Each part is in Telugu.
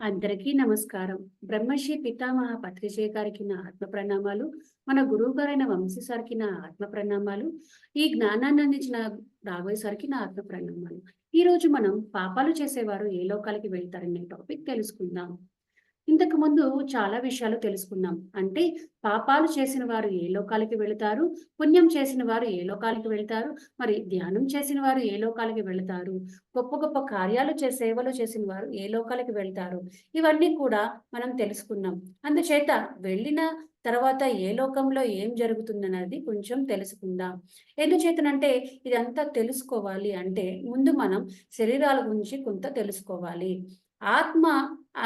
అందరికీ నమస్కారం. బ్రహ్మశ్రీ పితామహ పత్రిజయ గారికి నా ఆత్మ ప్రణామాలు మన గురువు గారైన వంశీ సార్కి నా ఆత్మ ప్రణామాలు ఈ జ్ఞానాన్ని అందించిన రాఘవయ్య సార్కి నా ఆత్మ ప్రణామాలు. ఈ రోజు మనం పాపాలు చేసేవారు ఏ లోకాలకి వెళ్తారనే టాపిక్ తెలుసుకుందాం. ఇంతకు ముందు చాలా విషయాలు తెలుసుకున్నాం. అంటే పాపాలు చేసిన వారు ఏ లోకాలకి వెళతారు? పుణ్యం చేసిన వారు ఏ లోకాలకి వెళతారు? మరి ధ్యానం చేసిన వారు ఏ లోకాలకి వెళతారు? గొప్ప గొప్ప కార్యాలు చే సేవలు చేసిన వారు ఏ లోకాలకి వెళ్తారు? ఇవన్నీ కూడా మనం తెలుసుకున్నాం. అందుచేత వెళ్ళిన తర్వాత ఏ లోకంలో ఏం జరుగుతుందన్నది కొంచెం తెలుసుకుందాం. ఎందుచేతనంటే ఇదంతా తెలుసుకోవాలి అంటే ముందు మనం శరీరాల గురించి కొంత తెలుసుకోవాలి. ఆత్మ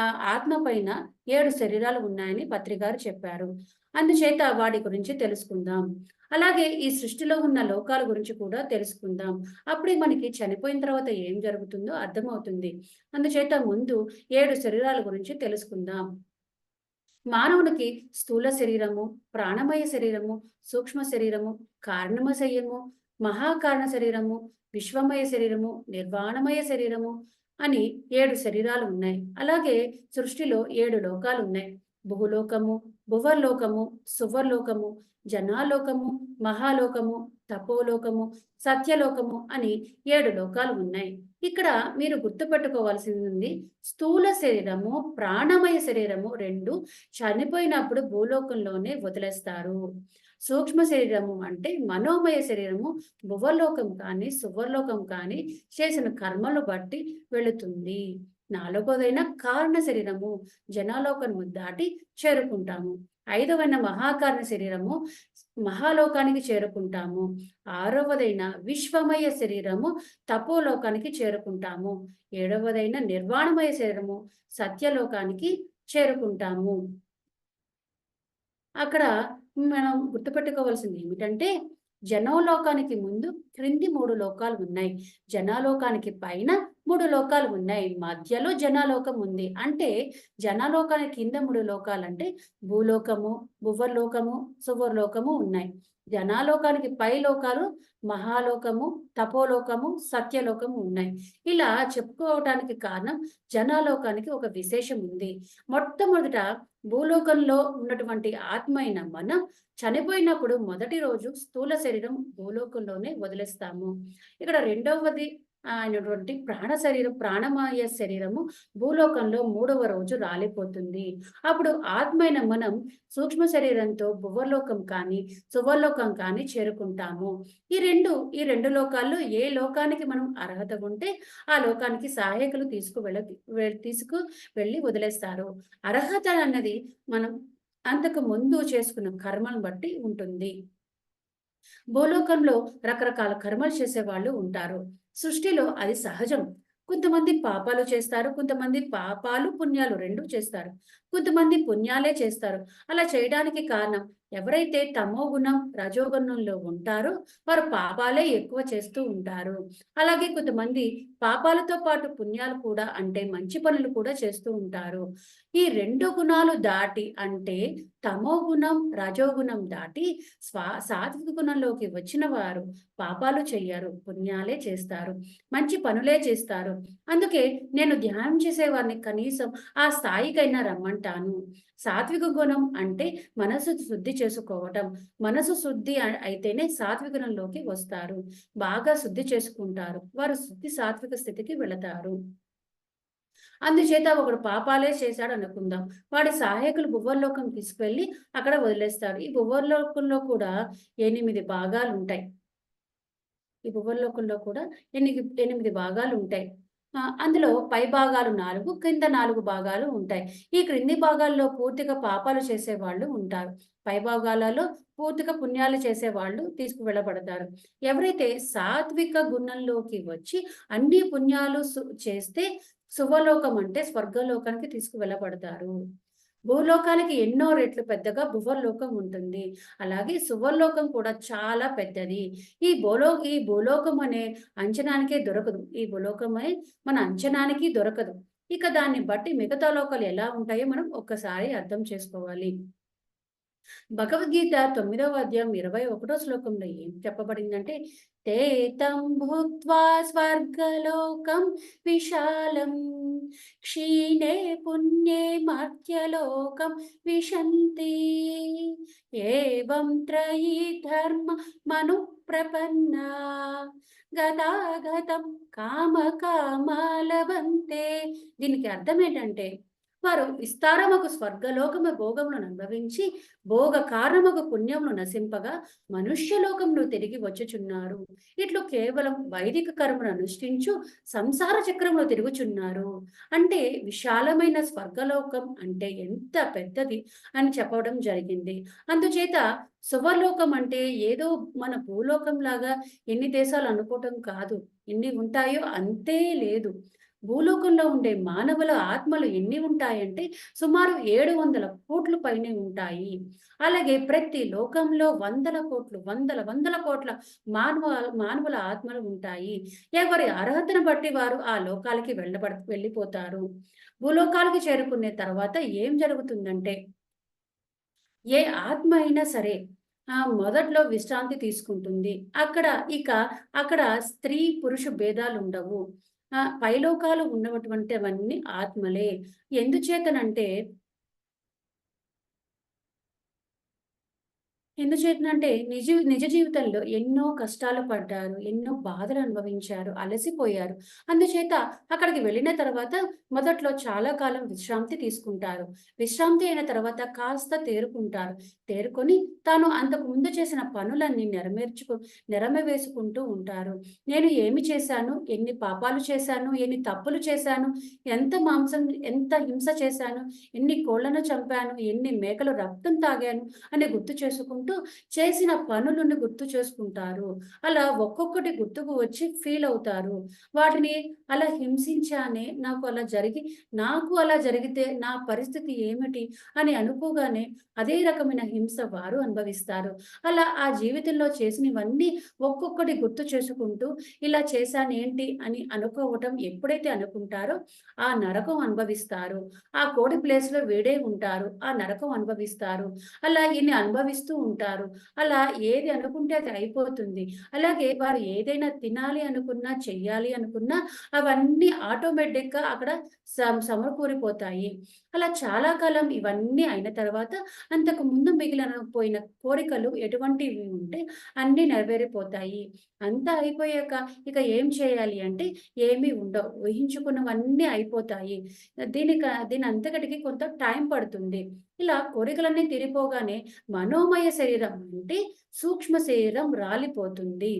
ఆత్మ పైన ఏడు శరీరాలు ఉన్నాయని పత్రికారు చెప్పారు. అందుచేత వాటి గురించి తెలుసుకుందాం. అలాగే ఈ సృష్టిలో ఉన్న లోకాల గురించి కూడా తెలుసుకుందాం. అప్పుడే మనకి చనిపోయిన తర్వాత ఏం జరుగుతుందో అర్థమవుతుంది. అందుచేత ముందు ఏడు శరీరాల గురించి తెలుసుకుందాం. మానవునికి స్థూల శరీరము ప్రాణమయ శరీరము సూక్ష్మ శరీరము కారణమ శరీరము మహాకారణ శరీరము విశ్వమయ శరీరము నిర్వాణమయ శరీరము అని ఏడు శరీరాలు ఉన్నాయి అలాగే సృష్టిలో ఏడు లోకాలు ఉన్నాయి భూలోకము భువర్లోకము సువర్లోకము జనాలోకము మహాలోకము తపోలోకము సత్యలోకము అని ఏడు లోకాలు ఉన్నాయి ఇక్కడ మీరు గుర్తుపెట్టుకోవాల్సింది ఉంది స్థూల శరీరము ప్రాణమయ శరీరము రెండు చనిపోయినప్పుడు భూలోకంలోనే వదిలేస్తారు. సూక్ష్మ శరీరము అంటే మనోమయ శరీరము భువలోకం కానీ సువర్లోకం కానీ చేసిన కర్మలు బట్టి వెళుతుంది. నాలుగోదైన కారణ శరీరము జనాలోకము దాటి చేరుకుంటాము. ఐదవైన మహాకారణ శరీరము మహాలోకానికి చేరుకుంటాము. ఆరవదైన విశ్వమయ శరీరము తపోలోకానికి చేరుకుంటాము. ఏడవదైన నిర్వాణమయ శరీరము సత్యలోకానికి చేరుకుంటాము. అక్కడ మనం గుర్తుపెట్టుకోవాల్సింది ఏమిటంటే జనోలోకానికి ముందు క్రింది మూడు లోకాలు ఉన్నాయి. జనాలోకానికి పైన మూడు లోకాలు ఉన్నాయి. మధ్యలో జనాలోకం ఉంది. అంటే జనాలోకానికి కింద మూడు లోకాలు అంటే భూలోకము భువర్లోకము సువర్లోకము ఉన్నాయి. జనాలోకానికి పై లోకాలు మహాలోకము తపోలోకము సత్యలోకము ఉన్నాయి. ఇలా చెప్పుకోవటానికి కారణం జనాలోకానికి ఒక విశేషం ఉంది. మొట్టమొదట భూలోకంలో ఉన్నటువంటి ఆత్మ అయిన మనం చనిపోయినప్పుడు మొదటి రోజు స్థూల శరీరం భూలోకంలోనే వదిలేస్తాము. ఇక్కడ రెండవది అయినటువంటి ప్రాణ శరీరం ప్రాణమయ శరీరము భూలోకంలో మూడవ రోజు రాలిపోతుంది. అప్పుడు ఆత్మైన మనం సూక్ష్మ శరీరంతో భువర్లోకం కానీ సువర్లోకం కానీ చేరుకుంటాము. ఈ రెండు ఈ రెండు లోకాల్లో ఏ లోకానికి మనం అర్హత ఉంటే ఆ లోకానికి సహాయకులు తీసుకు వెళ్ళ తీసుకు వెళ్ళి వదిలేస్తారు. అర్హత అన్నది మనం అంతకు ముందు చేసుకున్న కర్మను బట్టి ఉంటుంది. భూలోకంలో రకరకాల కర్మలు చేసే వాళ్ళు ఉంటారు. సృష్టిలో అది సహజం. కొంతమంది పాపాలు చేస్తారు కొంతమంది పాపాలు పుణ్యాలు రెండు చేస్తారు. కొంతమంది పుణ్యాలే చేస్తారు. అలా చేయడానికి కారణం ఎవరైతే తమో గుణం రజోగుణంలో ఉంటారో వారు పాపాలే ఎక్కువ చేస్తూ ఉంటారు. అలాగే కొంతమంది పాపాలతో పాటు పుణ్యాలు కూడా అంటే మంచి పనులు కూడా చేస్తూ ఉంటారు. ఈ రెండు గుణాలు దాటి అంటే తమో గుణం రజోగుణం దాటి స్వా సాత్విక గుణంలోకి వచ్చిన వారు పాపాలు చెయ్యరు పుణ్యాలే చేస్తారు మంచి పనులే చేస్తారు. అందుకే నేను ధ్యానం చేసేవారిని కనీసం ఆ స్థాయికైనా రమ్మంటాను. సాత్విక గుణం అంటే మనసు శుద్ధి చేసుకోవటం. మనసు శుద్ధి అయితేనే సాత్విక గుణంలోకి వస్తారు. బాగా శుద్ధి చేసుకుంటారు. వారు శుద్ధి సాత్విక స్థితికి వెళతారు. అందుచేత ఒకడు పాపాలే చేశాడు అనుకుందాం. వాడి సహాయకులు భువర్లోకం తీసుకువెళ్ళి అక్కడ వదిలేస్తారు. ఈ భువర్లోకంలో కూడా ఎనిమిది భాగాలు ఉంటాయి ఈ భువర్లోకంలో కూడా ఎనిమిది ఎనిమిది భాగాలు ఉంటాయి అందులో పై భాగాలు నాలుగు కింద నాలుగు భాగాలు ఉంటాయి. ఈ క్రింది భాగాల్లో పూర్తిగా పాపాలు చేసే వాళ్ళు ఉంటారు. పై భాగాలలో పూర్తిగా పుణ్యాలు చేసే వాళ్ళు తీసుకువెళ్ళబడతారు. ఎవరైతే సాత్విక గుణంలోకి వచ్చి అన్ని పుణ్యాలు చేస్తే శుభలోకం అంటే స్వర్గలోకానికి తీసుకువెళ్ళబడతారు. భూలోకానికి ఎన్నో రెట్లు పెద్దగా భువర్లోకం ఉంటుంది. అలాగే సువర్లోకం కూడా చాలా పెద్దది. ఈ భూలో ఈ భూలోకం అనే అంచనానికే దొరకదు. ఈ భూలోకమే మన అంచనానికి దొరకదు. ఇక దాన్ని బట్టి మిగతా లోకాలు ఎలా ఉంటాయో మనం ఒక్కసారి అర్థం చేసుకోవాలి. భగవద్గీత తొమ్మిదవ అధ్యాయం ఇరవై ఒకటో శ్లోకంలో ఏం చెప్పబడిందంటే తేతం భూత్వా స్వర్గలోకం విశాలం క్షీణే పుణ్యే మర్త్యలోకం విశంతి. ఏవం త్రయీ ధర్మ మను ప్రపన్న గతాగతం కామ కామాలవంతే. దీనికి అర్థం ఏంటంటే వారు విస్తారమగు స్వర్గలోకము భోగములను అనుభవించి భోగ కారణమగు పుణ్యమును నశింపగా మనుష్యలోకమును తిరిగి వచ్చుచున్నారు. ఇట్లు కేవలం వైదిక కర్మను అనుష్ఠించు సంసార చక్రంలో తిరుగుచున్నారు. అంటే విశాలమైన స్వర్గలోకం అంటే ఎంత పెద్దది అని చెప్పడం జరిగింది. అందుచేత సువర్లోకం అంటే ఏదో మన భూలోకం లాగా ఎన్ని దేశాలు అనుకోవటం కాదు. ఎన్ని ఉంటాయో అంతే లేదు. భూలోకంలో ఉండే మానవుల ఆత్మలు ఎన్ని ఉంటాయంటే సుమారు ఏడు వందల కోట్ల పైనే ఉంటాయి. అలాగే ప్రతి లోకంలో వందల కోట్లు వందల వందల కోట్ల మానవ మానవుల ఆత్మలు ఉంటాయి. ఎవరి అర్హతను బట్టి వారు ఆ లోకాలకి వెళ్ళబడ వెళ్ళిపోతారు. భూలోకాలకి చేరుకునే తర్వాత ఏం జరుగుతుందంటే ఏ ఆత్మ అయినా సరే ఆ మొదట్లో విశ్రాంతి తీసుకుంటుంది. అక్కడ ఇక అక్కడ స్త్రీ పురుష భేదాలు ఉండవు పైలోకాలు ఉన్నటువంటివన్నీ ఆత్మలే. ఎందుచేతనంటే ఎందుచేతనంటే నిజ నిజ జీవితంలో ఎన్నో కష్టాలు పడ్డారు ఎన్నో బాధలు అనుభవించారు అలసిపోయారు. అందుచేత అక్కడికి వెళ్ళిన తర్వాత మొదట్లో చాలా కాలం విశ్రాంతి తీసుకుంటారు. విశ్రాంతి అయిన తర్వాత కాస్త తేరుకుంటారు. తేరుకొని తాను అంతకు ముందు చేసిన పనులన్నీ నెరవేర్చుకు నెరవేసుకుంటూ ఉంటారు. నేను ఏమి చేశాను? ఎన్ని పాపాలు చేశాను? ఎన్ని తప్పులు చేశాను? ఎంత మాంసం ఎంత హింస చేశాను? ఎన్ని కోళ్ళను చంపాను? ఎన్ని మేకలు రక్తం తాగాను? అని గుర్తు చేసుకుంటూ చేసిన పనులను గుర్తు చేసుకుంటారు. అలా ఒక్కొక్కటి గుర్తుకు వచ్చి ఫీల్ అవుతారు. వాటిని అలా హింసించానే నాకు అలా జరిగి నాకు అలా జరిగితే నా పరిస్థితి ఏమిటి అని అనుకోగానే అదే రకమైన హింస వారు అనుభవిస్తారు. అలా ఆ జీవితంలో చేసినవన్నీ ఒక్కొక్కటి గుర్తు చేసుకుంటూ ఇలా చేశానేంటి అని అనుకోవటం ఎప్పుడైతే అనుకుంటారో ఆ నరకం అనుభవిస్తారు. ఆ కోడి ప్లేస్లో వేడే ఉంటారు. ఆ నరకం అనుభవిస్తారు. అలా ఇన్ని అనుభవిస్తూ ఉంటారు అలా ఏది అనుకుంటే అది అయిపోతుంది. అలాగే వారు ఏదైనా తినాలి అనుకున్నా చెయ్యాలి అనుకున్నా అవన్నీ ఆటోమేటిక్గా అక్కడ సమ సమకూరిపోతాయి. అలా చాలా కాలం ఇవన్నీ అయిన తర్వాత అంతకు ముందు మిగిలిన పోయిన కోరికలు ఎటువంటివి ఉంటే అన్నీ నెరవేరిపోతాయి. అంతా అయిపోయాక ఇక ఏం చేయాలి అంటే ఏమీ ఉండవు. ఊహించుకున్నవన్నీ అయిపోతాయి. దీనికి దీని అంతకటికి కొంత టైం పడుతుంది. ఇలా కోరికలన్నీ తీరిపోగానే మనోమయ శరీరం అంటే సూక్ష్మ శరీరం రాలిపోతుంది.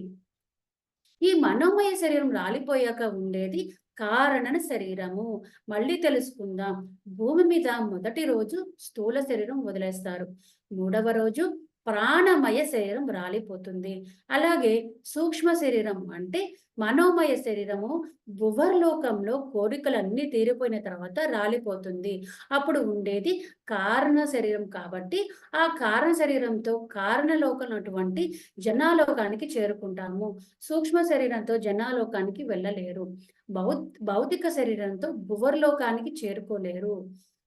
ఈ మనోమయ శరీరం రాలిపోయాక ఉండేది కారణ శరీరము. మళ్ళీ తెలుసుకుందాం. భూమి మీద మొదటి రోజు స్థూల శరీరం వదిలేస్తారు. మూడవ రోజు ప్రాణమయ శరీరం రాలిపోతుంది. అలాగే సూక్ష్మ శరీరం అంటే మనోమయ శరీరము భువర్లోకంలో కోరికలన్నీ తీరిపోయిన తర్వాత రాలిపోతుంది. అప్పుడు ఉండేది కారణ శరీరం కాబట్టి ఆ కారణ శరీరంతో కారణలోకనటువంటి జనాలోకానికి చేరుకుంటాము. సూక్ష్మ శరీరంతో జనాలోకానికి వెళ్ళలేరు. భౌ భౌతిక శరీరంతో భువర్లోకానికి చేరుకోలేరు.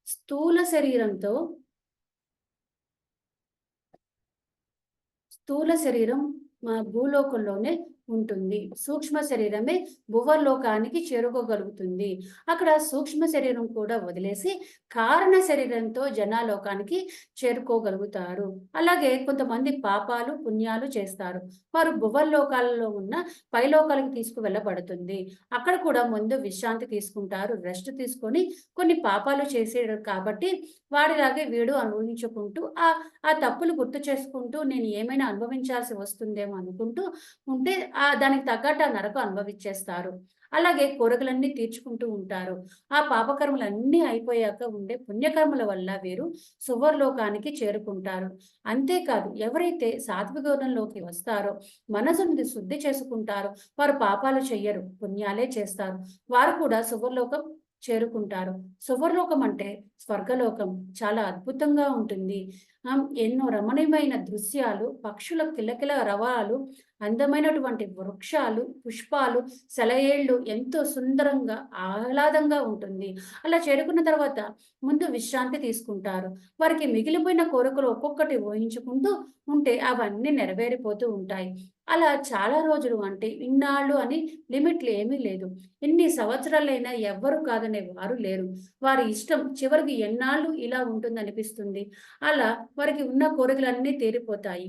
స్థూల శరీరంతో స్థూల శరీరం మా భూలోకంలోనే ఉంటుంది. సూక్ష్మ శరీరమే భువర్లోకానికి చేరుకోగలుగుతుంది. అక్కడ సూక్ష్మ శరీరం కూడా వదిలేసి కారణ శరీరంతో జనాలోకానికి చేరుకోగలుగుతారు. అలాగే కొంతమంది పాపాలు పుణ్యాలు చేస్తారు. వారు భువర్లోకాలలో ఉన్న పైలోకాలకు తీసుకువెళ్ళబడుతుంది. అక్కడ కూడా ముందు విశ్రాంతి తీసుకుంటారు రెస్ట్ తీసుకొని కొన్ని పాపాలు చేసేడు కాబట్టి వాడిలాగే వీడు అనుభవించుకుంటూ ఆ ఆ తప్పులు గుర్తు చేసుకుంటూ నేను ఏమైనా అనుభవించాల్సి వస్తుందేమో అనుకుంటూ ఉంటే ఆ దానికి తగ్గట్టు ఆ నరకం అనుభవించేస్తారు అలాగే కోరికలన్నీ తీర్చుకుంటూ ఉంటారు. ఆ పాపకర్మలన్నీ అయిపోయాక ఉండే పుణ్యకర్మల వల్ల వీరు సువర్లోకానికి చేరుకుంటారు. అంతేకాదు ఎవరైతే సాత్వికోణంలోకి వస్తారో మనసుని శుద్ధి చేసుకుంటారో వారు పాపాలు చెయ్యరు పుణ్యాలే చేస్తారు. వారు కూడా సువర్లోకం చేరుకుంటారు. సువర్లోకం అంటే స్వర్గలోకం. చాలా అద్భుతంగా ఉంటుంది. ఎన్నో రమణీయమైన దృశ్యాలు పక్షుల కిలకిల రవాలు అందమైనటువంటి వృక్షాలు పుష్పాలు సెలయేళ్ళు ఎంతో సుందరంగా ఆహ్లాదంగా ఉంటుంది. అలా చేరుకున్న తర్వాత ముందు విశ్రాంతి తీసుకుంటారు. వారికి మిగిలిపోయిన కోరికలు ఒక్కొక్కటి ఊహించుకుంటూ ఉంటే అవన్నీ నెరవేరిపోతూ ఉంటాయి. అలా చాలా రోజులు అంటే ఇన్నాళ్ళు అని లిమిట్లు ఏమీ లేదు. ఎన్ని సంవత్సరాలైనా ఎవ్వరు కాదనే వారు లేరు. వారి ఇష్టం చివరికి ఎన్నాళ్ళు ఇలా ఉంటుందనిపిస్తుంది. అలా వారికి ఉన్న కోరికలన్నీ తీరిపోతాయి.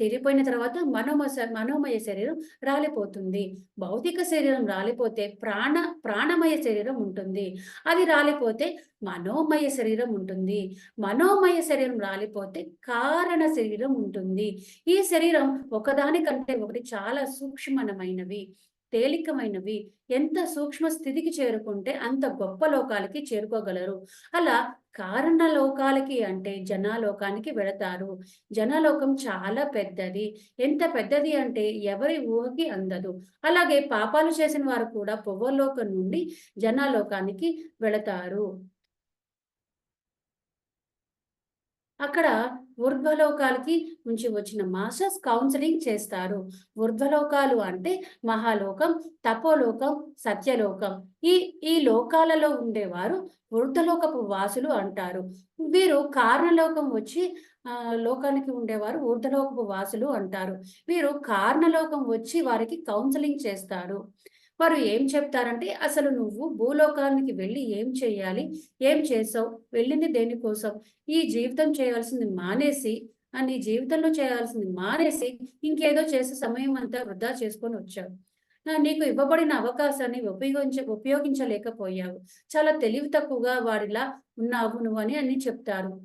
తెరిపోయిన తర్వాత మనోమయ మనోమయ శరీరం రాలిపోతుంది. భౌతిక శరీరం రాలిపోతే ప్రాణ ప్రాణమయ శరీరం ఉంటుంది. అది రాలిపోతే మనోమయ శరీరం ఉంటుంది. మనోమయ శరీరం రాలిపోతే కారణ శరీరం ఉంటుంది. ఈ శరీరం ఒకదానికంటే ఒకటి చాలా సూక్ష్మమైనవి తేలికమైనవి. ఎంత సూక్ష్మ స్థితికి చేరుకుంటే అంత గొప్ప లోకాలకి చేరుకోగలరు. అలా కారణ లోకాలకి అంటే జనాలోకానికి వెళతారు. జనలోకం చాలా పెద్దది. ఎంత పెద్దది అంటే ఎవరి ఊహకి అందదు. అలాగే పాపాలు చేసిన వారు కూడా పువ్వలోకం నుండి జనాలోకానికి వెళతారు. అక్కడ ఊర్ధ్వలోకాలకి నుంచి వచ్చిన మాస్టర్స్ కౌన్సిలింగ్ చేస్తారు. ఊర్ధ్వలోకాలు అంటే మహాలోకం తపోలోకం సత్యలోకం. ఈ ఈ లోకాలలో ఉండేవారు ఊర్ధ్వలోకపు వాసులు అంటారు. వీరు కారణలోకం వచ్చి లోకానికి ఉండేవారు ఊర్ధ్వలోకపు వాసులు అంటారు. వీరు కారణలోకం వచ్చి వారికి కౌన్సిలింగ్ చేస్తారు. వారు ఏం చెప్తారంటే అసలు నువ్వు భూలోకానికి వెళ్ళి ఏం చేయాలి? ఏం చేసావు? వెళ్ళింది దేనికోసం ఈ జీవితం చేయాల్సింది మానేసి అని నీ జీవితంలో చేయాల్సింది మానేసి ఇంకేదో చేసే సమయం అంతా వృధా చేసుకొని వచ్చావు. నీకు ఇవ్వబడిన అవకాశాన్ని ఉపయోగించ ఉపయోగించలేకపోయావు. చాలా తెలివి తక్కువగా వాడిలా ఉన్నావు నువ్వు అని అని చెప్తారు.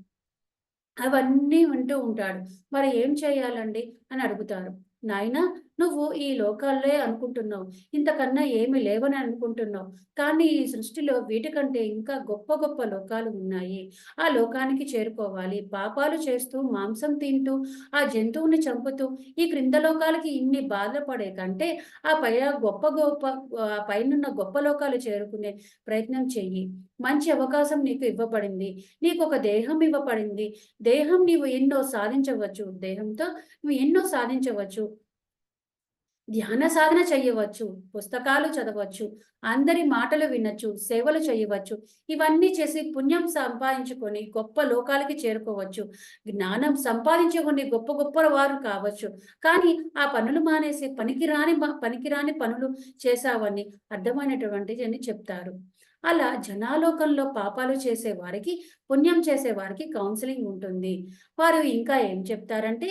అవన్నీ వింటూ ఉంటాడు. మరి ఏం చేయాలండి? అని అడుగుతారు. నాయనా నువ్వు ఈ లోకాలే అనుకుంటున్నావు. ఇంతకన్నా ఏమి లేవని అనుకుంటున్నావు. కానీ ఈ సృష్టిలో వీటికంటే ఇంకా గొప్ప గొప్ప లోకాలు ఉన్నాయి. ఆ లోకానికి చేరుకోవాలి. పాపాలు చేస్తూ మాంసం తింటూ ఆ జంతువుని చంపుతూ ఈ క్రింద లోకాలకి ఇన్ని బాధపడే కంటే ఆ పై గొప్ప గొప్ప ఆ పైనున్న గొప్ప లోకాలు చేరుకునే ప్రయత్నం చెయ్యి. మంచి అవకాశం నీకు ఇవ్వబడింది. నీకు ఒక దేహం ఇవ్వబడింది. దేహం నీవు ఎన్నో సాధించవచ్చు. దేహంతో నువ్వు ఎన్నో సాధించవచ్చు. ధ్యాన సాధన చేయవచ్చు పుస్తకాలు చదవచ్చు అందరి మాటలు వినొచ్చు సేవలు చేయవచ్చు. ఇవన్నీ చేసి పుణ్యం సంపాదించుకొని గొప్ప లోకాలకి చేరుకోవచ్చు. జ్ఞానం సంపాదించుకొని గొప్ప గొప్ప వారు కావచ్చు. కానీ ఆ పనులు మానేసి పనికిరాని పనికిరాని పనులు చేశావని అర్థమైనటువంటి అని చెప్తారు. అలా జనాలోకంలో పాపాలు చేసే వారికి పుణ్యం చేసే వారికి కౌన్సిలింగ్ ఉంటుంది. వారు ఇంకా ఏం చెప్తారంటే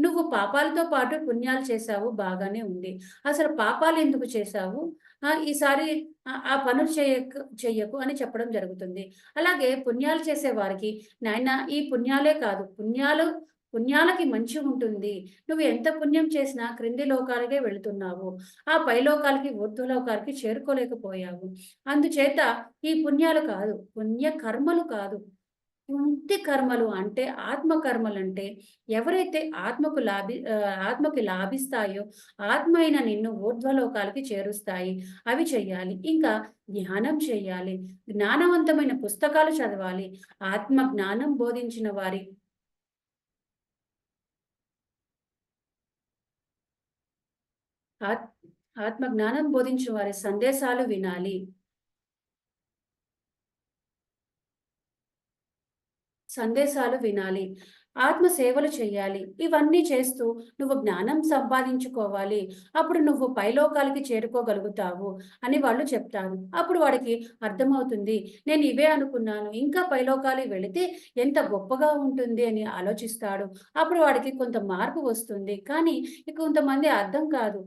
నువ్వు పాపాలతో పాటు పుణ్యాలు చేశావు బాగానే ఉంది. అసలు పాపాలు ఎందుకు చేశావు? ఈసారి ఆ- పనులు చేయకు చెయ్యకు అని చెప్పడం జరుగుతుంది. అలాగే పుణ్యాలు చేసే వారికి నాయన ఈ పుణ్యాలే కాదు పుణ్యాలు పుణ్యాలకి మంచి ఉంటుంది. నువ్వు ఎంత పుణ్యం చేసినా క్రింది లోకాలకే వెళుతున్నావు. ఆ పై లోకాలకి ఊర్ధ్వలోకాలకి చేరుకోలేకపోయావు. అందుచేత ఈ పుణ్యాలు కాదు పుణ్య కర్మలు కాదు. పుణ్య కర్మలు అంటే ఆత్మ కర్మలు అంటే ఎవరైతే ఆత్మకు లాభి ఆత్మకి లాభిస్తాయో ఆత్మ అయిన నిన్ను ఊర్ధ్వలోకాలకి చేరుస్తాయి. అవి చెయ్యాలి. ఇంకా ధ్యానం చేయాలి జ్ఞానవంతమైన పుస్తకాలు చదవాలి. ఆత్మ జ్ఞానం బోధించిన వారి ఆత్ ఆత్మ జ్ఞానం బోధించిన వారి సందేశాలు వినాలి. సందేశాలు వినాలి. ఆత్మ సేవలు చేయాలి. ఇవన్నీ చేస్తూ నువ్వు జ్ఞానం సంపాదించుకోవాలి. అప్పుడు నువ్వు పైలోకాలకి చేరుకోగలుగుతావు అని వాళ్ళు చెప్తారు. అప్పుడు వాడికి అర్థమవుతుంది. నేను ఇవే అనుకున్నాను. ఇంకా పైలోకాలు వెళితే ఎంత గొప్పగా ఉంటుంది అని ఆలోచిస్తాడు. అప్పుడు వాడికి కొంత మార్పు వస్తుంది. కానీ కొంతమంది అర్థం కాదు.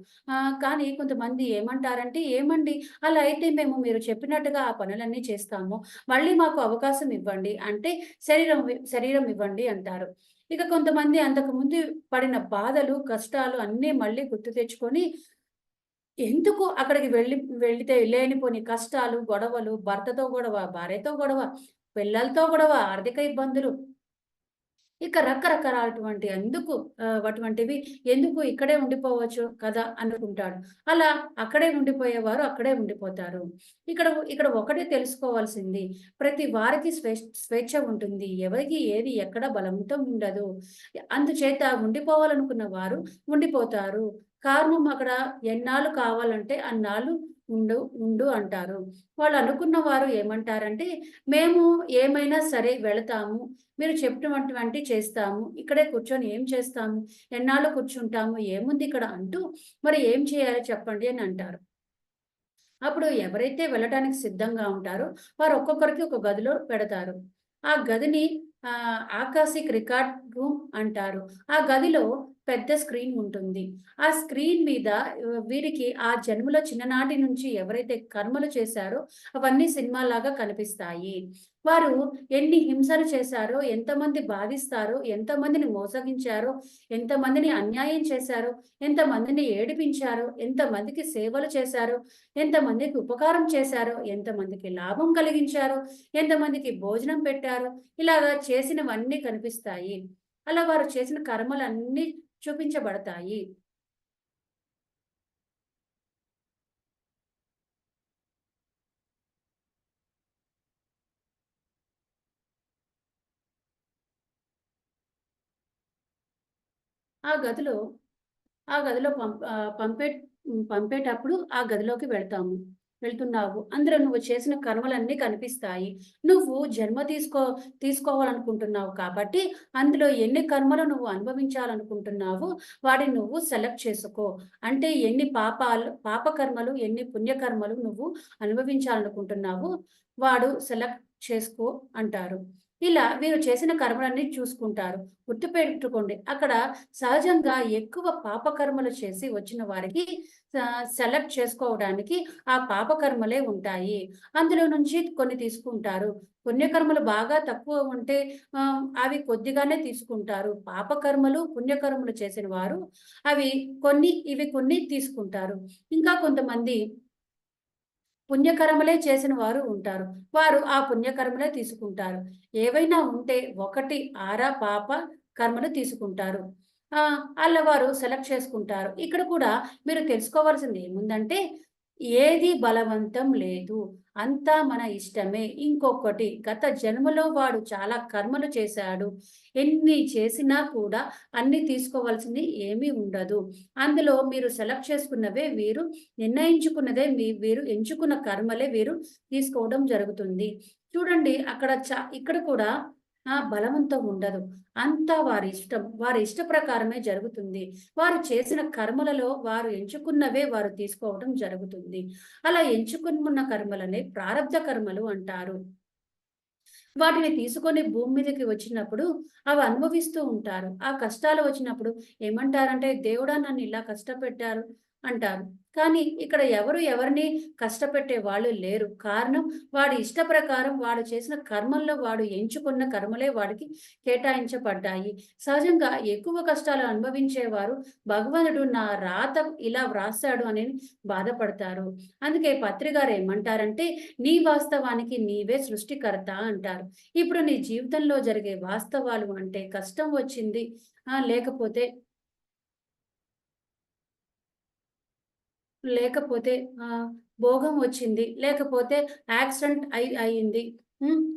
కానీ కొంతమంది ఏమంటారంటే ఏమండి? అలా అయితే మేము మీరు చెప్పినట్టుగా ఆ పనులన్నీ చేస్తాము. మళ్ళీ మాకు అవకాశం ఇవ్వండి. అంటే శరీరం శరీరం ఇవ్వండి అంటారు. ఇక కొంతమంది అంతకు ముందు పడిన బాధలు కష్టాలు అన్నీ మళ్ళీ గుర్తు తెచ్చుకొని ఎందుకు అక్కడికి వెళ్ళి వెళితే లేనిపోని కష్టాలు గొడవలు భర్తతో గొడవ భార్యతో గొడవ పిల్లలతో గొడవ ఆర్థిక ఇబ్బందులు ఇక రకరకాలటువంటి ఎందుకు అటువంటివి ఎందుకు ఇక్కడే ఉండిపోవచ్చు కదా అనుకుంటాడు. అలా అక్కడే ఉండిపోయేవారు అక్కడే ఉండిపోతారు. ఇక్కడ ఇక్కడ ఒకటే తెలుసుకోవాల్సింది. ప్రతి వారికి స్వే స్వేచ్ఛ ఉంటుంది. ఎవరికి ఏది ఎక్కడ బలవంతం ఉండదు. అందుచేత ఉండిపోవాలనుకున్న వారు ఉండిపోతారు. కారణం అక్కడ ఎన్నాళ్ళు కావాలంటే అన్నాళ్ళు ఉండు ఉండు అంటారు. వాళ్ళు అనుకున్న వారు ఏమంటారంటే మేము ఏమైనా సరే వెళతాము మీరు చెప్పినటువంటి చేస్తాము ఇక్కడే కూర్చొని ఏం చేస్తాము ఎన్నాళ్ళు కూర్చుంటాము ఏముంది ఇక్కడ అంటూ మరి ఏం చేయాలో చెప్పండి అని అంటారు. అప్పుడు ఎవరైతే వెళ్ళటానికి సిద్ధంగా ఉంటారో వారు ఒక్కొక్కరికి ఒక గదిలో పెడతారు. ఆ గదిని ఆకాశిక్ రికార్డ్ రూమ్ అంటారు. ఆ గదిలో పెద్ద స్క్రీన్ ఉంటుంది. ఆ స్క్రీన్ మీద వీరికి ఆ జన్మలో చిన్ననాటి నుంచి ఎవరైతే కర్మలు చేశారో అవన్నీ సినిమాలాగా కనిపిస్తాయి. వారు ఎన్ని హింసలు చేశారో ఎంతమంది బాధిస్తారో ఎంతమందిని మోసగించారో ఎంతమందిని అన్యాయం చేశారో ఎంతమందిని ఏడిపించారో ఎంతమందికి సేవలు చేశారో ఎంతమందికి ఉపకారం చేశారో ఎంతమందికి లాభం కలిగించారో ఎంతమందికి భోజనం పెట్టారో ఇలాగా చేసినవన్నీ కనిపిస్తాయి. అలా వారు చేసిన కర్మలన్నీ చూపించబడతాయి. ఆ గదిలో ఆ గదిలో పంప పంపే పంపేటప్పుడు ఆ గదిలోకి వెళ్తాము. వెళ్తున్నావు. అందులో నువ్వు చేసిన కర్మలన్నీ కనిపిస్తాయి. నువ్వు జన్మ తీసుకో తీసుకోవాలనుకుంటున్నావు కాబట్టి అందులో ఎన్ని కర్మలు నువ్వు అనుభవించాలనుకుంటున్నావు వాటిని నువ్వు సెలెక్ట్ చేసుకో. అంటే ఎన్ని పాపాలు పాపకర్మలు ఎన్ని పుణ్యకర్మలు నువ్వు అనుభవించాలనుకుంటున్నావు వాడు సెలెక్ట్ చేసుకో అంటారు. ఇలా వీరు చేసిన కర్మలన్నీ చూసుకుంటారు. గుర్తుపెట్టుకోండి అక్కడ సహజంగా ఎక్కువ పాపకర్మలు చేసి వచ్చిన వారికి సెలెక్ట్ చేసుకోవడానికి ఆ పాపకర్మలే ఉంటాయి. అందులో నుంచి కొన్ని తీసుకుంటారు. పుణ్యకర్మలు బాగా తక్కువ ఉంటే అవి కొద్దిగానే తీసుకుంటారు. పాపకర్మలు పుణ్యకర్మలు చేసిన వారు అవి కొన్ని ఇవి కొన్ని తీసుకుంటారు. ఇంకా కొంతమంది పుణ్యకర్మలే చేసిన వారు ఉంటారు. వారు ఆ పుణ్యకర్మలే తీసుకుంటారు. ఏవైనా ఉంటే ఒకటి ఆరా పాప కర్మలు తీసుకుంటారు. వాళ్ళ వారు సెలెక్ట్ చేసుకుంటారు. ఇక్కడ కూడా మీరు తెలుసుకోవాల్సింది ఏముందంటే ఏది బలవంతం లేదు అంతా మన ఇష్టమే. ఇంకొకటి గత జన్మలో వాడు చాలా కర్మలు చేశాడు. ఎన్ని చేసినా కూడా అన్ని తీసుకోవాల్సింది ఏమీ ఉండదు. అందులో మీరు సెలెక్ట్ చేసుకున్నవే వీరు నిర్ణయించుకున్నదే మీ వీరు ఎంచుకున్న కర్మలే వీరు తీసుకోవడం జరుగుతుంది. చూడండి అక్కడ చా ఇక్కడ కూడా బలవంతం ఉండదు. అంతా వారి ఇష్టం. వారి ఇష్ట ప్రకారమే జరుగుతుంది. వారు చేసిన కర్మలలో వారు ఎంచుకున్నవే వారు తీసుకోవడం జరుగుతుంది. అలా ఎంచుకున్న కర్మలనే ప్రారంధ కర్మలు అంటారు. వాటిని తీసుకొని భూమి మీదకి వచ్చినప్పుడు అవి అనుభవిస్తూ ఉంటారు. ఆ కష్టాలు వచ్చినప్పుడు ఏమంటారంటే దేవుడా నన్ను ఇలా కష్టపెట్టారు. అంటారు. కానీ ఇక్కడ ఎవరు ఎవరిని కష్టపెట్టే వాళ్ళు లేరు. కారణం వాడి ఇష్ట ప్రకారం వాడు చేసిన కర్మల్లో వాడు ఎంచుకున్న కర్మలే వాడికి కేటాయించబడ్డాయి. సహజంగా ఎక్కువ కష్టాలు అనుభవించేవారు భగవంతుడు నా రాత ఇలా వ్రాస్తాడు అని బాధపడతారు. అందుకే పత్రికారు ఏమంటారంటే నీ వాస్తవానికి నీవే సృష్టికర్త అంటారు. ఇప్పుడు నీ జీవితంలో జరిగే వాస్తవాలు అంటే కష్టం వచ్చింది. లేకపోతే లేకపోతే భోగం వచ్చింది. లేకపోతే యాక్సిడెంట్ అయి అయింది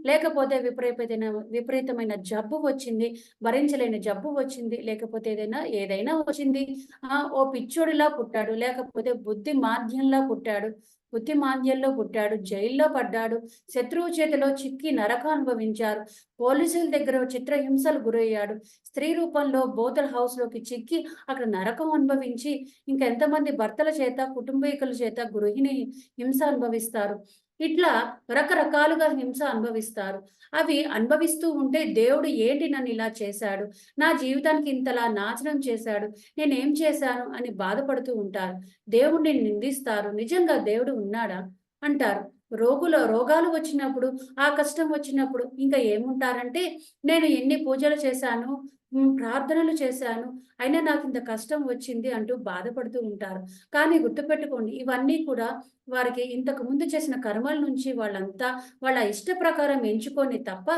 లేకపోతే విపరీతమైన విపరీతమైన జబ్బు వచ్చింది భరించలేని జబ్బు వచ్చింది లేకపోతే ఏదైనా ఏదైనా వచ్చింది. ఆ ఓ పిచ్చోడిలా పుట్టాడు లేకపోతే బుద్ధి మాధ్యంలా పుట్టాడు బుద్ధిమాంద్యంలో పుట్టాడు జైల్లో పడ్డాడు శత్రువు చేతిలో చిక్కి నరకం అనుభవించారు పోలీసుల దగ్గర చిత్రహింసలు గురయ్యాడు స్త్రీ రూపంలో బోతల్ హౌస్లోకి చిక్కి అక్కడ నరకం అనుభవించి ఇంకెంతమంది భర్తల చేత కుటుంబీకుల చేత గృహిణి హింస అనుభవిస్తారు. ఇట్లా రకరకాలుగా హింస అనుభవిస్తారు. అవి అనుభవిస్తూ ఉంటే దేవుడు ఏంటి నన్ను ఇలా చేశాడు? నా జీవితానికి ఇంతలా నాశనం చేశాడు. నేనేం చేశాను? అని బాధపడుతూ ఉంటారు. దేవుడిని నిందిస్తారు. నిజంగా దేవుడు ఉన్నాడా? అంటారు. రోగుల రోగాలు వచ్చినప్పుడు ఆ కష్టం వచ్చినప్పుడు ఇంకా ఏముంటారంటే నేను ఎన్ని పూజలు చేశాను? ప్రార్థనలు చేశాను. అయినా నాకు ఇంత కష్టం వచ్చింది అంటూ బాధపడుతూ ఉంటారు. కానీ గుర్తుపెట్టుకోండి ఇవన్నీ కూడా వారికి ఇంతకు ముందు చేసిన కర్మల నుంచి వాళ్ళంతా వాళ్ళ ఇష్ట ప్రకారం ఎంచుకొని తప్ప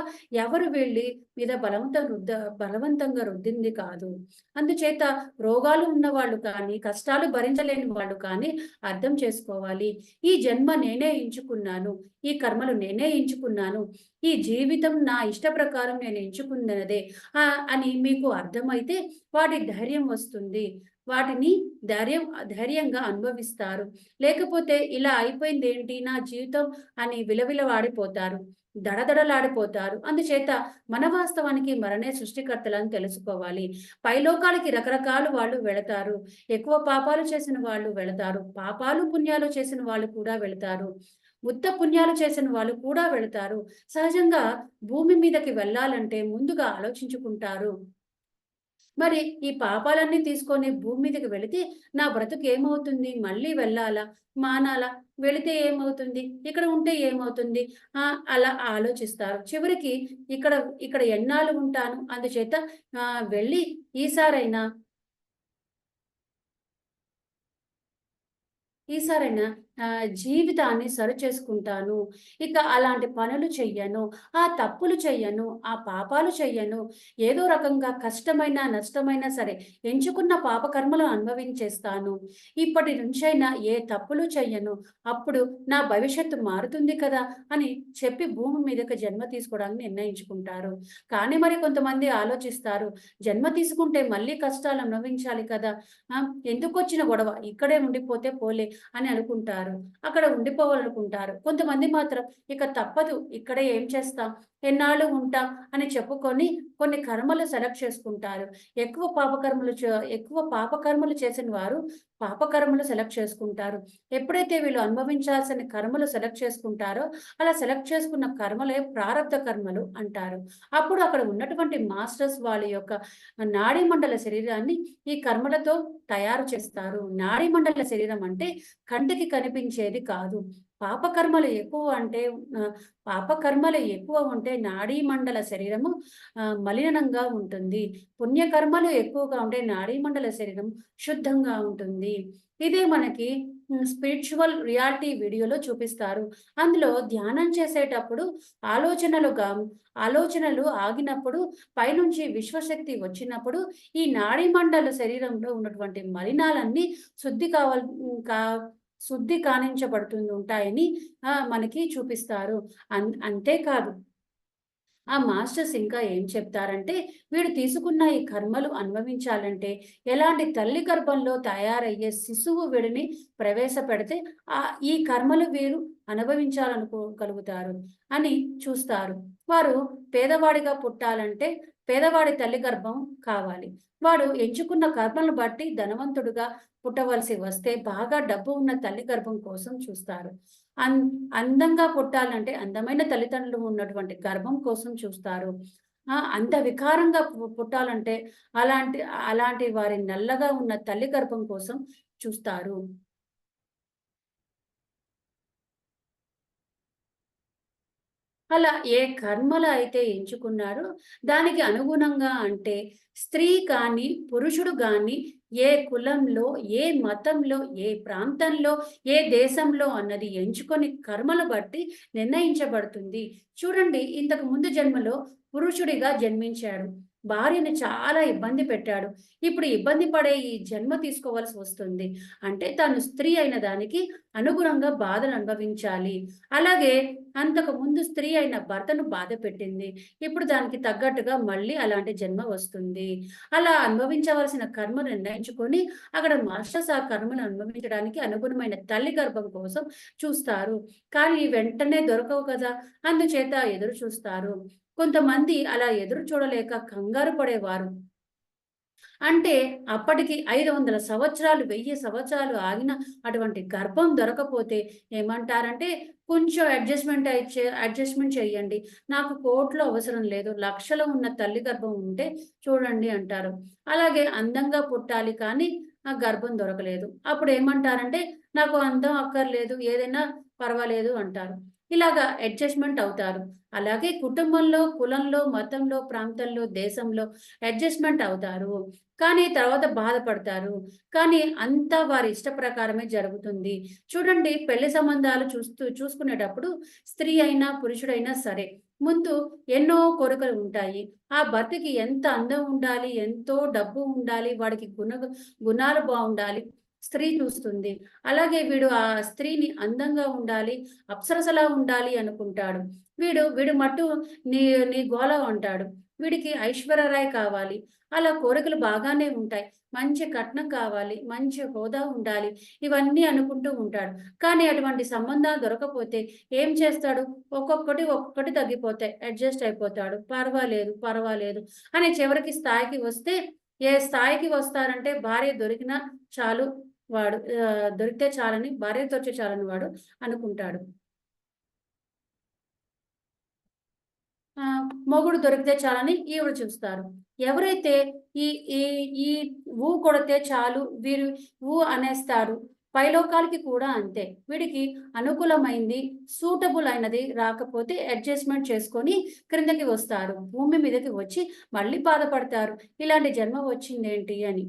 ఎవరు వెళ్ళి మీద బలవంతం రుద్ద బలవంతంగా రుద్దింది కాదు. అందుచేత రోగాలు ఉన్న వాళ్ళు కానీ, కష్టాలు భరించలేని వాళ్ళు కానీ అర్థం చేసుకోవాలి. ఈ జన్మ నేనే ఎంచుకున్నాను. ఈ కర్మలు నేనే ఎంచుకున్నాను. ఈ జీవితం నా ఇష్ట ప్రకారం నేను ఎంచుకున్నదే అని మీకు అర్థమైతే వాటి ధైర్యం వస్తుంది. వాటిని ధైర్యం ధైర్యంగా అనుభవిస్తారు. లేకపోతే ఇలా అయిపోయిందేంటి నా జీవితం అని విలవిలవాడిపోతారు దడదడలాడిపోతారు. అందుచేత మన వాస్తవానికి మరణే సృష్టికర్తలను తెలుసుకోవాలి. పైలోకాలకి రకరకాలు వాళ్ళు వెళతారు. ఎక్కువ పాపాలు చేసిన వాళ్ళు వెళతారు. పాపాలు, పుణ్యాలు చేసిన వాళ్ళు కూడా వెళతారు. ఉత్త పుణ్యాలు చేసిన వాళ్ళు కూడా వెళతారు. సహజంగా భూమి మీదకి వెళ్ళాలంటే ముందుగా ఆలోచించుకుంటారు. మరి ఈ పాపాలన్నీ తీసుకొని భూమి మీదకి వెళితే నా బ్రతుకు ఏమవుతుంది? మళ్ళీ వెళ్ళాలా? మానాలా? వెళితే ఏమవుతుంది? ఇక్కడ ఉంటే ఏమవుతుంది? అలా ఆలోచిస్తారు. చివరికి ఇక్కడ ఇక్కడ ఎన్నాళ్ళు ఉంటాను? అందుచేత వెళ్ళి ఈసారైనా ఈసారైనా జీవితాన్ని సరిచేసుకుంటాను. ఇక అలాంటి పనులు చెయ్యను. ఆ తప్పులు చెయ్యను. ఆ పాపాలు చెయ్యను. ఏదో రకంగా కష్టమైన నష్టమైనా సరే ఎంచుకున్న పాపకర్మలు అనుభవించేస్తాను. ఇప్పటి నుంచైనా ఏ తప్పులు చెయ్యను. అప్పుడు నా భవిష్యత్తు మారుతుంది కదా! అని చెప్పి భూమి మీదకి జన్మ తీసుకోవడానికి నిర్ణయించుకుంటారు. కానీ మరి కొంతమంది ఆలోచిస్తారు. జన్మ తీసుకుంటే మళ్ళీ కష్టాలు అనుభవించాలి కదా! ఎందుకు వచ్చిన గొడవ? ఇక్కడే ఉండిపోతే పోలే అని అనుకుంటారు. అక్కడ ఉండిపోవాలనుకుంటారు. కొంతమంది మాత్రం ఇక తప్పదు. ఇక్కడ ఏం చేస్తాం? ఎన్నాళ్ళు ఉంటాం అని చెప్పుకొని కొన్ని కర్మలు సెలెక్ట్ చేసుకుంటారు. ఎక్కువ పాపకర్మలు ఎక్కువ పాపకర్మలు చేసిన వారు పాపకర్మలు సెలెక్ట్ చేసుకుంటారు. ఎప్పుడైతే వీళ్ళు అనుభవించాల్సిన కర్మలు సెలెక్ట్ చేసుకుంటారో అలా సెలెక్ట్ చేసుకున్న కర్మలే ప్రారబ్ధ కర్మలు అంటారు. అప్పుడు అక్కడ ఉన్నటువంటి మాస్టర్స్ వాళ్ళ యొక్క నాడీ మండల శరీరాన్ని ఈ కర్మలతో తయారు చేస్తారు. నాడీ మండల శరీరం అంటే కంటికి కనిపించేది కాదు. పాపకర్మలు ఎక్కువ అంటే పాపకర్మలు ఎక్కువ ఉంటే నాడీ మండల శరీరము మలినంగా ఉంటుంది. పుణ్యకర్మలు ఎక్కువగా ఉంటే నాడీ మండల శరీరం శుద్ధంగా ఉంటుంది. ఇదే మనకి స్పిరిచువల్ రియాలిటీ వీడియోలో చూపిస్తారు. అందులో ధ్యానం చేసేటప్పుడు ఆలోచనలుగా ఆలోచనలు ఆగినప్పుడు పైనుంచి విశ్వశక్తి వచ్చినప్పుడు ఈ నాడీ మండల శరీరంలో ఉన్నటువంటి మలినాలన్నీ శుద్ధి కావాల్ కా శుద్ధి కానించబడుతుంది ఉంటాయని మనకి చూపిస్తారు. అన్ అంతేకాదు ఆ మాస్టర్స్ ఇంకా ఏం చెప్తారంటే, వీడు తీసుకున్న ఈ కర్మలు అనుభవించాలంటే ఎలాంటి తల్లి గర్భంలో తయారయ్యే శిశువు వీడిని ప్రవేశపెడితే ఆ ఈ కర్మలు వీరు అనుభవించాలనుకోగలుగుతారు అని చూస్తారు. వారు పేదవాడిగా పుట్టాలంటే పేదవాడి తల్లి గర్భం కావాలి. వాడు ఎంచుకున్న కర్మలను బట్టి ధనవంతుడుగా పుట్టవలసి వస్తే బాగా డబ్బు ఉన్న తల్లి గర్భం కోసం చూస్తారు. అన్ అందంగా పుట్టాలంటే అందమైన తల్లిదండ్రులు ఉన్నటువంటి గర్భం కోసం చూస్తారు. అంత వికారంగా పుట్టాలంటే అలాంటి అలాంటి వారి నల్లగా ఉన్న తల్లి గర్భం కోసం చూస్తారు. అలా ఏ కర్మలు అయితే ఎంచుకున్నారో దానికి అనుగుణంగా అంటే స్త్రీ కానీ, పురుషుడు కానీ ఏ కులంలో, ఏ మతంలో, ఏ ప్రాంతంలో, ఏ దేశంలో అన్నది ఎంచుకొని కర్మలు బట్టి నిర్ణయించబడుతుంది. చూడండి ఇంతకు ముందు జన్మలో పురుషుడిగా జన్మించాడు. భార్యని చాలా ఇబ్బంది పెట్టాడు. ఇప్పుడు ఇబ్బంది పడే ఈ జన్మ తీసుకోవాల్సి వస్తుంది. అంటే తాను స్త్రీ అయిన దానికి అనుగుణంగా బాధను అనుభవించాలి. అలాగే అంతకు ముందు స్త్రీ అయిన భర్తను బాధపెట్టింది. ఇప్పుడు దానికి తగ్గట్టుగా మళ్ళీ అలాంటి జన్మ వస్తుంది. అలా అనుభవించవలసిన కర్మ నిర్ణయించుకొని అక్కడ మాస్టర్స్ ఆ కర్మను అనుభవించడానికి అనుగుణమైన తల్లి గర్భం కోసం చూస్తారు. కానీ వెంటనే దొరకవు కదా! అందుచేత ఎదురు చూస్తారు. కొంతమంది అలా ఎదురు చూడలేక కంగారు పడేవారు. అంటే అప్పటికి 500 సంవత్సరాలు, వెయ్యి సంవత్సరాలు ఆగిన అటువంటి గర్భం దొరకపోతే ఏమంటారంటే, కొంచెం అడ్జస్ట్‌మెంట్ అయి అడ్జస్ట్‌మెంట్ చేయండి. నాకు కోట్లు అవసరం లేదు. లక్షలు ఉన్న తల్లి గర్భం ఉంటే చూడండి అంటారు. అలాగే అందంగా పుట్టాలి కానీ ఆ గర్భం దొరకలేదు. అప్పుడు ఏమంటారంటే, నాకు అందం అక్కర్లేదు. ఏదైనా పర్వాలేదు అంటారు. ఇలాగా అడ్జస్ట్మెంట్ అవుతారు. అలాగే కుటుంబంలో కులంలో మతంలో ప్రాంతంలో దేశంలో అడ్జస్ట్మెంట్ అవుతారు. కానీ తర్వాత బాధపడతారు. కానీ అంతా వారి ఇష్ట ప్రకారమే జరుగుతుంది. చూడండి పెళ్ళి సంబంధాలు చూస్తూ చూసుకునేటప్పుడు స్త్రీ అయినా పురుషుడైనా సరే ముందు ఎన్నో కోరికలు ఉంటాయి. ఆ భర్తకి ఎంత అందం ఉండాలి ఎంతో డబ్బు ఉండాలి వాడికి గుణ గుణాలు బాగుండాలి. స్త్రీ చూస్తుంది. అలాగే వీడు ఆ స్త్రీని అందంగా ఉండాలి అప్సరసలా ఉండాలి అనుకుంటాడు. వీడు వీడు మట్టు నీ నీ గోల అంటాడు. వీడికి ఐశ్వర్యరాయ్ కావాలి. అలా కోరికలు బాగానే ఉంటాయి. మంచి కట్నం కావాలి మంచి హోదా ఉండాలి. ఇవన్నీ అనుకుంటూ ఉంటాడు. కానీ అటువంటి సంబంధాలు దొరకపోతే ఏం చేస్తాడు? ఒక్కొక్కటి ఒక్కొక్కటి తగ్గిపోతాయి. అడ్జస్ట్ అయిపోతాడు. పర్వాలేదు పర్వాలేదు అని చివరికి స్థాయికి వస్తే ఏ స్థాయికి వస్తారంటే భార్య దొరికినా చాలు వాడు దొరికితే చాలని భార్య దొరికితే చాలని వాడు అనుకుంటాడు. మొగుడు దొరికితే చాలని ఈవిడ చూస్తారు. ఎవరైతే ఈ ఈ ఈ ఊ కొడితే చాలు వీరు ఊ అనేస్తారు పైలోకాలకి కూడా అంతే. వీడికి అనుకూలమైంది సూటబుల్ అయినది రాకపోతే అడ్జస్ట్మెంట్ చేసుకొని క్రిందకి వస్తారు భూమి మీదకి వచ్చి మళ్ళీ బాధపడతారు. ఇలాంటి జన్మ వచ్చిందేంటి అని.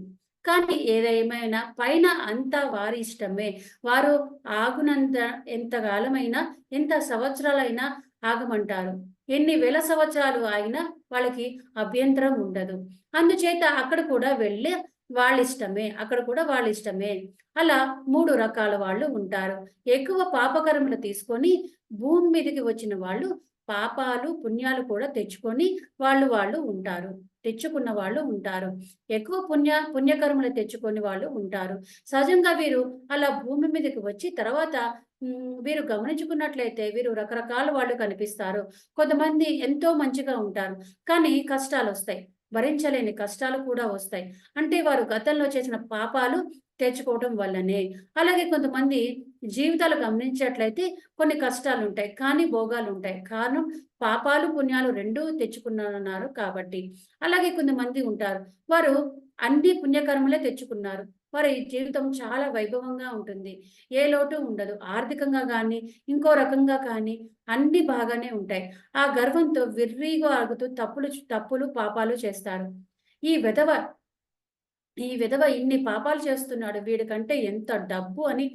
కానీ ఏదేమైనా పైన అంతా వారి ఇష్టమే. వారు ఆగునంత ఎంతకాలమైనా ఎంత సంవత్సరాలైనా ఆగమంటారు. ఎన్ని వేల సంవత్సరాలు ఆగినా వాళ్ళకి అభ్యంతరం ఉండదు. అందుచేత అక్కడ కూడా వెళ్ళి వాళ్ళ ఇష్టమే అక్కడ కూడా వాళ్ళ ఇష్టమే అలా మూడు రకాల వాళ్ళు ఉంటారు. ఎక్కువ పాపకరములు తీసుకొని భూమి మీదకి వచ్చిన వాళ్ళు పాపాలు పుణ్యాలు కూడా తెచ్చుకొని వాళ్ళు వాళ్ళు ఉంటారు. తెచ్చుకున్న వాళ్ళు ఉంటారు. ఎక్కువ పుణ్య పుణ్యకర్మలు తెచ్చుకొని వాళ్ళు ఉంటారు. సహజంగా వీరు అలా భూమి మీదకి వచ్చి తర్వాత వీరు గమనించుకున్నట్లయితే వీరు రకరకాల వాళ్ళు కనిపిస్తారు. కొంతమంది ఎంతో మంచిగా ఉంటారు. కానీ కష్టాలు వస్తాయి. భరించలేని కష్టాలు కూడా వస్తాయి. అంటే వారు గతంలో చేసిన పాపాలు తెచ్చుకోవడం వల్లనే. అలాగే కొంతమంది జీవితాలు గమనించేట్లయితే కొన్ని కష్టాలు ఉంటాయి కానీ భోగాలు ఉంటాయి. కారణం పాపాలు పుణ్యాలు రెండూ తెచ్చుకున్నారు కాబట్టి. అలాగే కొంతమంది ఉంటారు. వారు అన్ని పుణ్యకర్మలే తెచ్చుకున్నారు. వారి జీవితం చాలా వైభవంగా ఉంటుంది. ఏ లోటు ఉండదు. ఆర్థికంగా కానీ ఇంకో రకంగా కానీ అన్ని బాగానే ఉంటాయి. ఆ గర్వంతో విర్రీగా ఆగుతూ తప్పులు తప్పులు పాపాలు చేస్తారు ఈ విధవ ఈ విధవ ఇన్ని పాపాలు చేస్తున్నాడు. వీడికంటే ఎంత డబ్బు అని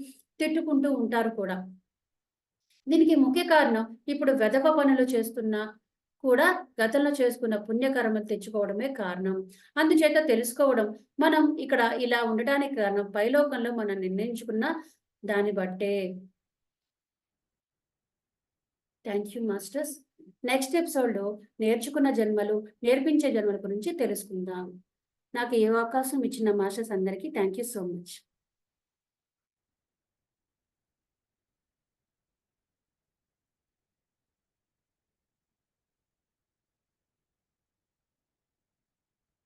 తిట్టుకుంటూ ఉంటారు కూడా. దీనికి ముఖ్య కారణం ఇప్పుడు వెధవ పనులు చేస్తున్న కూడా గతంలో చేసుకున్న పుణ్యకర్మలు తెచ్చుకోవడమే కారణం. అందుచేత తెలుసుకోవడం మనం ఇక్కడ ఇలా ఉండటానికి కారణం పైలోకంలో మనం నిర్ణయించుకున్న దాన్ని బట్టే. థ్యాంక్ యూ మాస్టర్స్ నెక్స్ట్ ఎపిసోడ్లో నేర్చుకున్న జన్మలు నేర్పించే జన్మల గురించి తెలుసుకుందాం. నాకు ఏ అవకాశం ఇచ్చిన మాస్టర్స్ అందరికీ థ్యాంక్ యూ సో మచ్